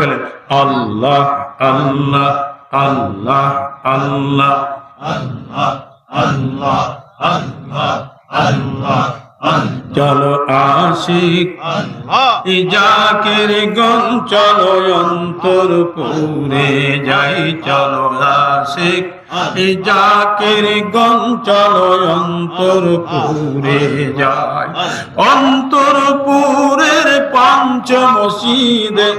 ফেলেন। আল্লাহ আল্লাহ আল্লাহ আল্লাহ আল্লাহ আল্লাহ আল্লাহ চলো আশিক জাকের গন চলো অন্তর পুরে যাই, চলো আশিক জাকের গন চলো অন্তর পুরে যাই। অন্তর পুরের পঞ্চ মসজিদে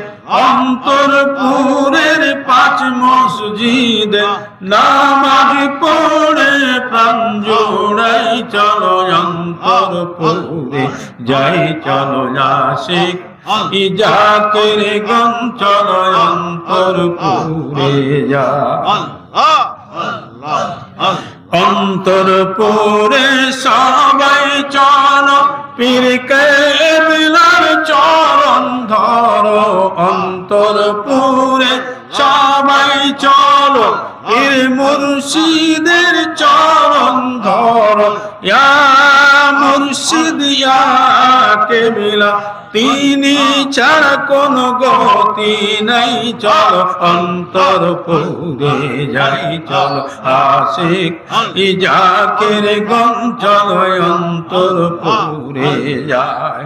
অন্তরপুরের পাঁচ মসজিদে নামাজ পড়ে প্রাণ জোড়াই চলো অন্তরপুরে যাই চলো আশিক ইজাতের গম চলো অন্তরপুরে যা অন্তরপুরে সবাই চলো, পীরকে ধরো অন্তর পুরে সবাই চলো। পীর মুর্শিদের চরণ ধরো। ইয়া মুর্শিদ ইয়া কেবলা তিনি ছাড়া কোন গতি নাই, চলো অন্তর পুরে যাই, চলো আশিক ই জাকের গন চলো অন্তর পুরে যায়।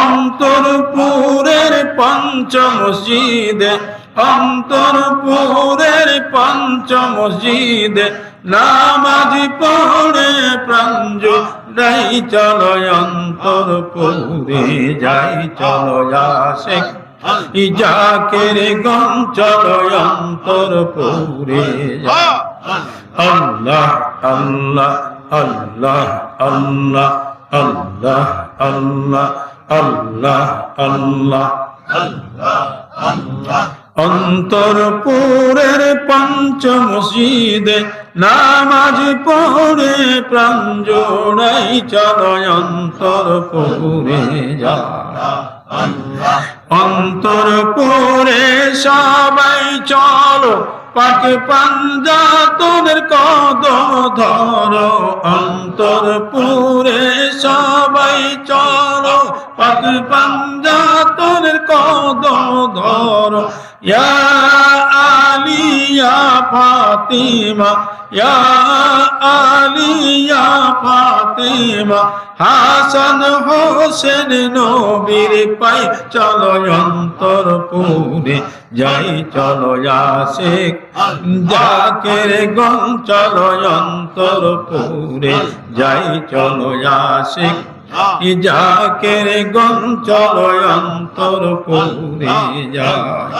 অন্তর পুরের পঞ্চ মসজিদে, অন্তর পুরের পঞ্চ মসজিদে নামাজ পড়ে প্রাঞ্জ যাই চলো অন্তর পুরে যাই চলো আশেক জাকের গন চলো অন্তর পুরে যাই। আল্লাহ আল্লাহ আল্লাহ আল্লাহ আল্লাহ আল্লাহ আল্লাহ আল্লাহ। অন্তরপুরের পঞ্চ মসজিদে নামাজ পড়ে প্রাণ জোড়াই চলয় অন্তরপুরে যা। অন্তরপুরে সবাই চলো, পাকে পাঞ্জা তোদের কদম ধরো। অন্তরপুরে সবাই চলো পাকে পাঞ্জা তোদের কদম ধরো আলী, ইয়া ফাতিমা, ইয়া আলী, ইয়া ফাতিমা। হাসান হোসেন নবীর পাই চলো অন্তর পুরে, যাই চলো আশেক। জাকের গন চলো অন্তর পুরে, যাই চলো আশেক। ইজাকের গঞ্চল অন্তর পুরে যায়।